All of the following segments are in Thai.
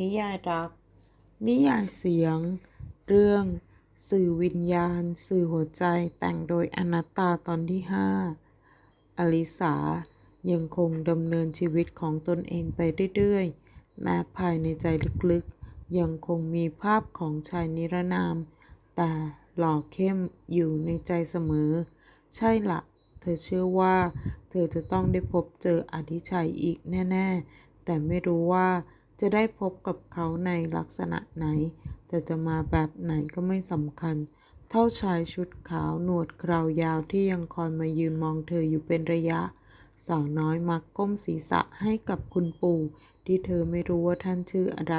นิยายรัก นิยายเสียง เรื่อง สื่อวิญญาณ สื่อหัวใจแต่งโดยอนัตตาตอนที่ 5 อลิสายังคงดำเนินชีวิตของตนเองไปเรื่อยๆ แม้ภายในใจลึกๆ ยังคงมีภาพของชายนิรนาม แต่หล่อเข้มอยู่ในใจเสมอ ใช่ละ เธอเชื่อว่า เธอจะต้องได้พบเจออธิชัยอีกแน่ ๆ แต่ไม่รู้ว่า จะได้พบกับเขาในลักษณะไหน แต่จะมาแบบไหนก็ไม่สำคัญ เท่าชายชุดขาวหนวดคราวยาวที่ยังคอยมายืนมองเธออยู่เป็นระยะ สาวน้อยมักก้มศีรษะให้กับคุณปู่ที่เธอไม่รู้ว่าท่านชื่ออะไร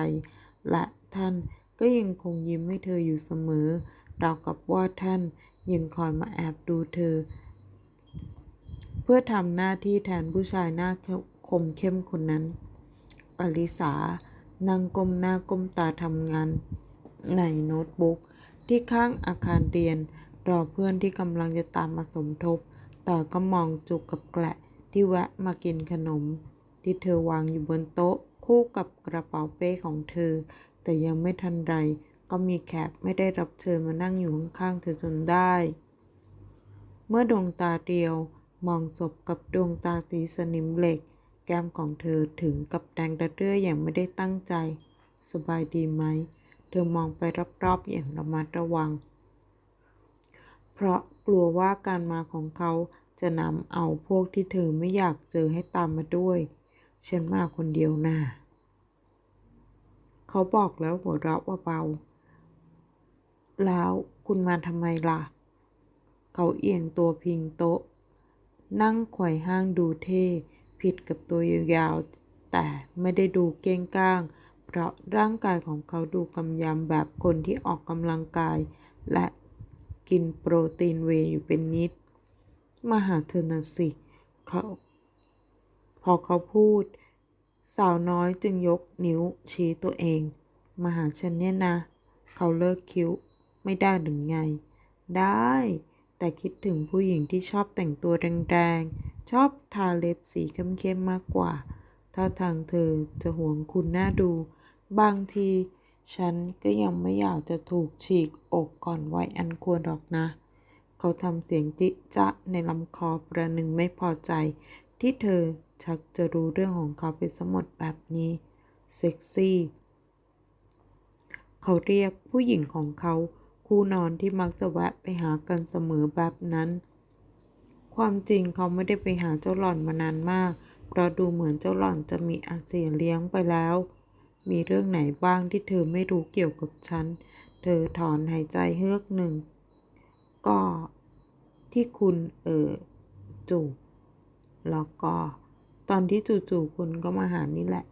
และท่านก็ยังคงยิ้มให้เธออยู่เสมอราวกับว่าท่านยังคอยมาแอบดูเธอ เพื่อทำหน้าที่แทนผู้ชายหน้าคมเข้มคนนั้น อลิสานั่งก้มหน้าก้มตาทำงาน ในโน้ตบุ๊กที่ข้างอาคารเรียน รอเพื่อนที่กำลังจะตามมาสมทบแต่ก็มองจุกกับแกละที่แวะมากินขนม ที่เธอวางอยู่บนโต๊ะคู่กับกระเป๋าเป้ของเธอ แต่ยังไม่ทันไรก็มีแขกไม่ได้รับเชิญมานั่งอยู่ข้างๆเธอจนได้ เมื่อดวงตาเดียวมองศพกับดวงตาสีสนิมเหล็ก แก้มของเธอถึงกับแดงระเรื่ออย่างไม่ได้ตั้งใจ สบายดีไหม เธอมองไปรอบๆอย่างระมัดระวัง เพราะกลัวว่าการมาของเขาจะนำเอาพวกที่เธอไม่อยากเจอให้ตามมาด้วย ฉันมาคนเดียวน่ะเขาบอกแล้วหัวเราะเบาๆแล้วคุณมาทำไมล่ะ เขาเอียงตัวพิงโต๊ะ นั่งไขว่ห้างดูเท่ ผิดกับตัวยาวๆ แต่ไม่ได้ดูเก้งก้าง เพราะร่างกายของเขาดูกำยำแบบคนที่ออกกำลังกาย และกินโปรตีนเวย์อยู่เป็นนิด มาหาเธอน่ะสิเขาพอเขาพูด สาวน้อยจึงยกนิ้วชี้ตัวเอง มาหาฉันเนี่ยนะ เขาเลิกคิ้วไม่ได้หรือไง ได้ แต่คิดถึงผู้หญิงที่ชอบแต่งตัวแรง ชอบทาเล็บสีเข้มๆมากกว่า ถ้าทางเธอจะหวงคุณน่าดู บางที ฉันก็ยังไม่อยากจะถูกฉีกอกก่อนวัยอันควรหรอกนะ เขาทำเสียงจิจะในลำคอประหนึ่งไม่พอใจ ที่เธอชักจะรู้เรื่องของเขาไปสมดแบบนี้ เซ็กซี่ เขาเรียกผู้หญิงของเขาคู่นอนที่มักจะแวะไปหากันเสมอแบบนั้น ความจริงเขาไม่ได้ไปหาเจ้าหล่อนมานานมาก เพราะดูเหมือนเจ้าหล่อนจะมีอาเสียเลี้ยงไปแล้ว มีเรื่องไหนบ้างที่เธอไม่รู้เกี่ยวกับฉัน เธอถอนหายใจเฮือกหนึ่ง ก็ที่คุณเออจูบแล้วก็ ตอนที่จู่ๆคุณก็มาหานี่แหละ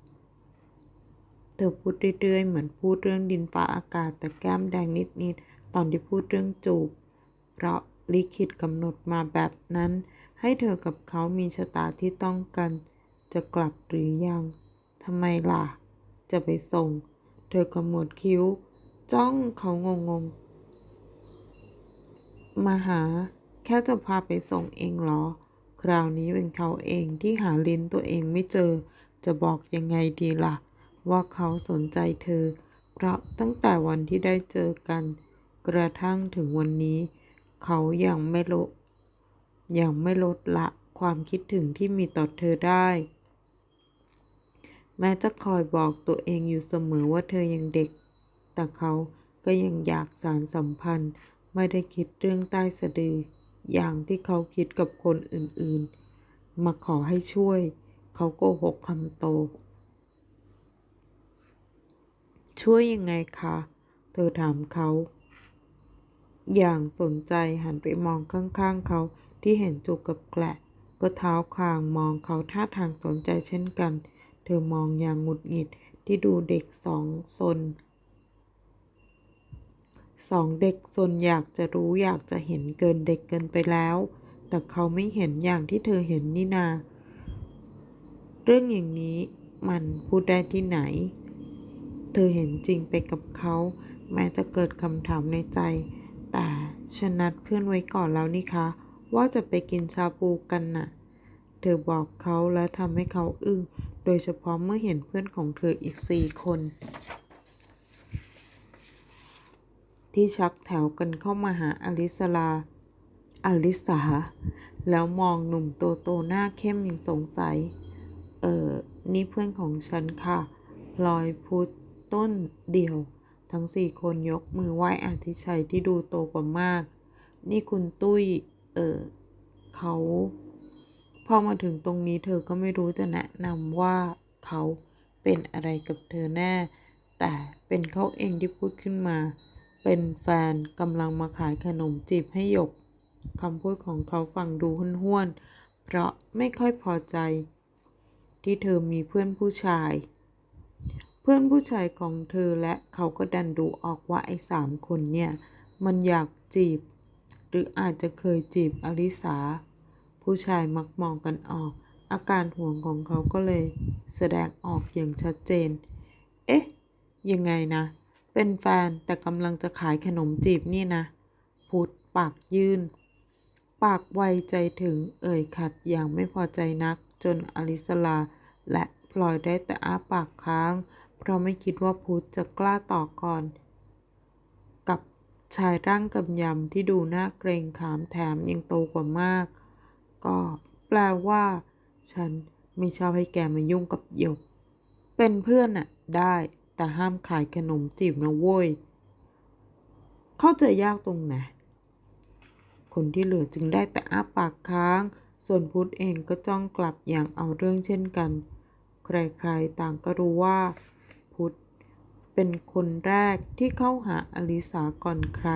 เธอพูดเรื่อยๆ เหมือนพูดเรื่องดินฟ้าอากาศแต่แก้มแดงนิดๆ ตอนที่พูดเรื่องจูบ เพราะ ลิขิตกำหนดมาแบบนั้น ให้เธอกับเขามีชะตาที่ต้องกัน จะกลับหรือยังทำไมล่ะ จะไปส่ง เธอขมวดคิ้ว จ้องเขางงๆมาหา แค่จะพาไปส่งเองเหรอ คราวนี้เป็นเขาเองที่หาลิ้นตัวเองไม่เจอ จะบอกยังไงดีล่ะ ว่าเขาสนใจเธอ เพราะตั้งแต่วันที่ได้เจอกัน กระทั่งถึงวันนี้ เขายังไม่ลดยังไม่ลดละความคิดถึงที่มีต่อเธอได้ แม้จะคอยบอกตัวเองอยู่เสมอว่าเธอยังเด็ก แต่เขาก็ยังอยากสารสัมพันธ์ไม่ได้คิดเรื่องใต้สะดือ อย่างที่เขาคิดกับคนอื่นๆ มาขอให้ช่วย เขาโกหกคำโต ช่วยยังไงคะ เธอถามเขา อย่างสนใจหันไปมองข้างๆเขาที่เห็นจูบกับแกละก็เท้าคางมองเขาท่าทางสนใจเช่นกัน เธอมองอย่างหงุดหงิดที่ดูเด็กสองซนสองเด็กซนอยากจะรู้อยากจะเห็นเกินเด็กเกินไปแล้ว แต่เขาไม่เห็นอย่างที่เธอเห็นนี่นา เรื่องอย่างนี้มันพูดได้ที่ไหน เธอเห็นจริงไปกับเขา แม้จะเกิดคำถามในใจ แต่ฉันนัดเพื่อนไว้ก่อนแล้วนี่คะ ว่าจะไปกินชาบูกันน่ะ เธอบอกเขาและทำให้เขาอึ้งโดยเฉพาะเมื่อเห็นเพื่อนของเธออีกสี่คน ที่ชักแถวกันเข้ามาหาอลิสลาอลิสา แล้วมองหนุ่มโตโตๆหน้าเข้มอย่างสงสัย เออ นี่เพื่อนของฉันค่ะ พลอยพุธต้นเดี่ยว ทั้งสี่คนยกมือไหว้อาทิชัยที่ดูโตกว่ามาก นี่คุณตุ้ย เออเขาพอมาถึงตรงนี้เธอก็ไม่รู้จะแนะนำว่าเขาเป็นอะไรกับเธอแน่ แต่เป็นเขาเองที่พูดขึ้นมา เป็นแฟนกำลังมาขายขนมจีบให้หยกคำพูดของเขาฟังดูห้วนๆเพราะไม่ค่อยพอใจ ที่เธอมีเพื่อนผู้ชาย เพื่อนผู้ชายของเธอและเขาก็ดันดูออกว่าไอ้สามคนเนี่ย มันอยากจีบ หรืออาจจะเคยจีบอลิสา ผู้ชายมักมองกันออก อาการห่วงของเขาก็เลย แสดงออกอย่างชัดเจน เอ๊ะ ยังไงนะ เป็นแฟนแต่กำลังจะขายขนมจีบนี่นะ พุธปากยื่น ปากไวใจถึงเอ่ยขัดอย่างไม่พอใจนักจนอลิสลาและพลอยได้แต่อ้าปากค้าง เราไม่คิดว่าพุทธจะกล้าต่อก่อน กับชายร่างกำยำที่ดูน่าเกรงขามแถมยังโตกว่ามาก ก็แปลว่า ฉันไม่ชอบให้แกมายุ่งกับหยก เป็นเพื่อนน่ะได้แต่ห้ามขายขนมจีบนะโว้ย เข้าใจยากตรงไหน คนที่เหลือจึงได้แต่อ้าปากค้าง ส่วนพุทธเองก็จ้องกลับอย่างเอาเรื่องเช่นกัน ใครๆต่างก็รู้ว่า เป็นคนแรกที่เข้าหาอลิสาก่อนใคร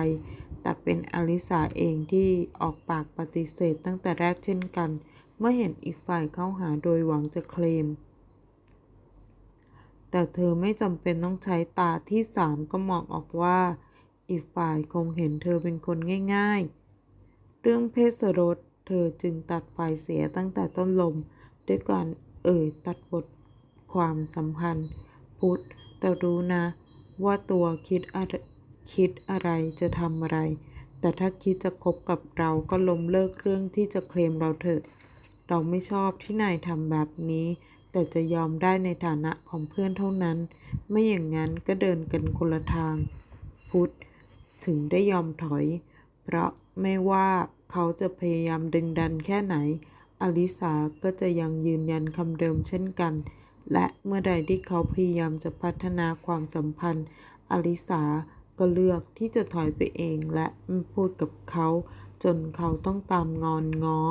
แต่เป็นอลิสาเองที่ออกปากปฏิเสธตั้งแต่แรกเช่นกัน เมื่อเห็นอีกฝ่ายเข้าหาโดยหวังจะเคลม แต่เธอไม่จำเป็นต้องใช้ตาที่สามก็มองออกว่า อีกฝ่ายคงเห็นเธอเป็นคนง่าย ๆ เรื่องเพศสรสเธอจึงตัดไฟเสียตั้งแต่ต้นลม ด้วยการเอ่ยตัดบทความสัมพันธ์ พุทธ เรารู้นะ ว่าตัวคิดอะไรคิดอะไรจะทำอะไร แต่ถ้าคิดจะคบกับเราก็ล้มเลิกเรื่องที่จะเคลมเราเถอะ เราไม่ชอบที่นายทำแบบนี้ แต่จะยอมได้ในฐานะของเพื่อนเท่านั้น ไม่อย่างนั้นก็เดินกันคนละทาง พุทธ ถึงได้ยอมถอย เพราะไม่ว่าเขาจะพยายามดึงดันแค่ไหน อลิสาก็จะยังยืนยันคำเดิมเช่นกัน และเมื่อใดที่เขาพยายามจะพัฒนาความสัมพันธ์ อลิสาก็เลือกที่จะถอยไปเองและไม่พูดกับเขา จนเขาต้องตามงอนง้อ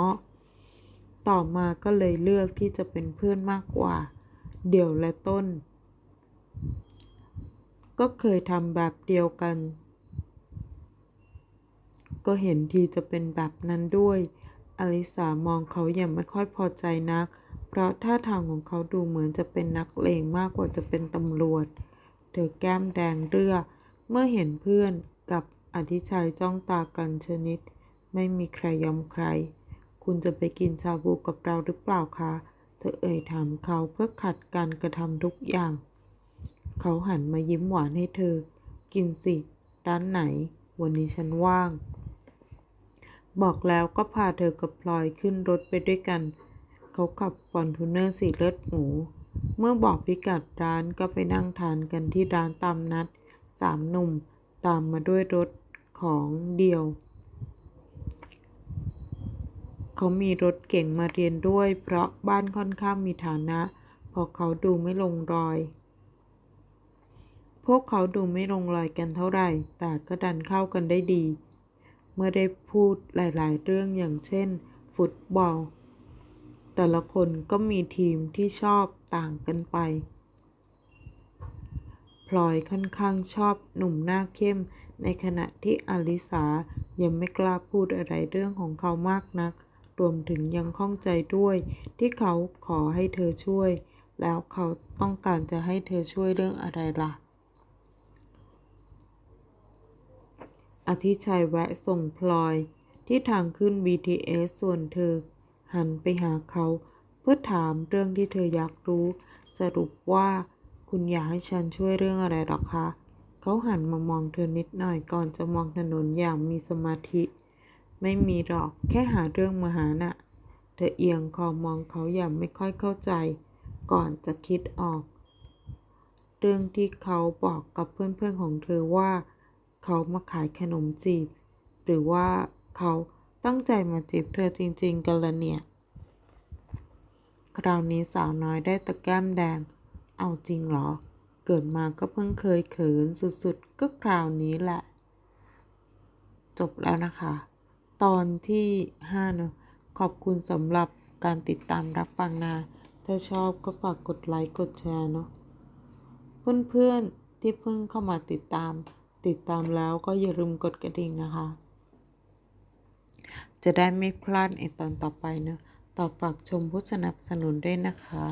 ต่อมาก็เลยเลือกที่จะเป็นเพื่อนมากกว่า เดี่ยวและต้น ก็เคยทำแบบเดียวกัน ก็เห็นทีจะเป็นแบบนั้นด้วย อลิสามองเขาอย่างไม่ค่อยพอใจนัก เพราะท่าทางของเขาดูเหมือนจะเป็นนักเลงมากกว่าจะเป็นตำรวจ เธอแก้มแดงเรือ เมื่อเห็นเพื่อนกับอธิชัยจ้องตากันชนิด ไม่มีใครยอมใคร คุณจะไปกินชาบูกับเราหรือเปล่าคะ เธอเอ่ยถามเขาเพื่อขัดการกระทำทุกอย่าง เขาหันมายิ้มหวานให้เธอ กินสิ ร้านไหน วันนี้ฉันว่าง บอกแล้วก็พาเธอกับพลอยขึ้นรถไปด้วยกัน เขาขับฟอนทูเนอร์สีเลือดหมู เมื่อบอกพิกัดร้านก็ไปนั่งทานกันที่ร้านตามนัดสามหนุ่มตามมาด้วยรถของเดียว เขามีรถเก่งมาเรียนด้วย เพราะบ้านค่อนข้างมีฐานะ พอเขาดูไม่ลงรอย พวกเขาดูไม่ลงรอยกันเท่าไหร่ แต่ก็ดันเข้ากันได้ดี เมื่อได้พูดหลาย ๆ เรื่องอย่างเช่น ฟุตบอล แต่ละคนก็มีทีมที่ชอบต่างกันไป พลอยค่อนข้างชอบหนุ่มหน้าเข้ม ในขณะที่อลิสายังไม่กล้าพูดอะไรเรื่องของเขามากนัก รวมถึงยังข้องใจด้วย ที่เขาขอให้เธอช่วย แล้วเขาต้องการจะให้เธอช่วยเรื่องอะไรล่ะอธิชัยแวะส่งพลอยที่ทางขึ้น BTS ส่วนเธอ หันไปหาเขา เพื่อถามเรื่องที่เธออยากรู้ สรุปว่าคุณอยากให้ฉันช่วยเรื่องอะไรหรอคะ เขาหันมามองเธอนิดหน่อยก่อนจะมองถนนอย่างมีสมาธิ ไม่มีหรอกแค่หาเรื่องมาหาน่ะ เธอเอียงคอมองเขาอย่างไม่ค่อยเข้าใจ ก่อนจะคิดออก เรื่องที่เขาบอกกับเพื่อนๆของเธอว่า เขามาขายขนมจีบ หรือว่าเขา ตั้งใจมาจีบเธอจริง ๆ กันละเนี่ย คราวนี้สาวน้อยได้ตะแก้มแดง เอาจริงเหรอ เกิดมาก็เพิ่งเคยเขินสุดๆ ก็คราวนี้แหละ จบแล้วนะคะ ตอนที่5เนอะขอบคุณสำหรับการติดตามรับฟังนะ ถ้าชอบก็ฝากกดไลค์กดแชร์เนาะ เพื่อนๆที่เพิ่งเข้ามาติดตาม ติดตามแล้วก็อย่าลืมกดกระดิ่งนะคะ จะได้ไม่พลาดในตอนต่อไปเนอะต่อฝากชมผู้สนับสนุนด้วยนะคะ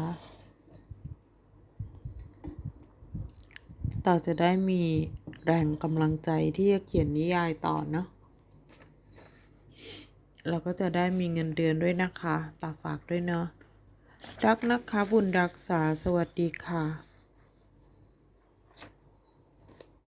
ต่อจะได้มีแรงกำลังใจที่จะเขียนนิยายต่อเนาะเราก็จะได้มีเงินเดือนด้วยนะคะ ต่อฝากด้วยเนาะรักนะคะบุญรักษาสวัสดีค่ะ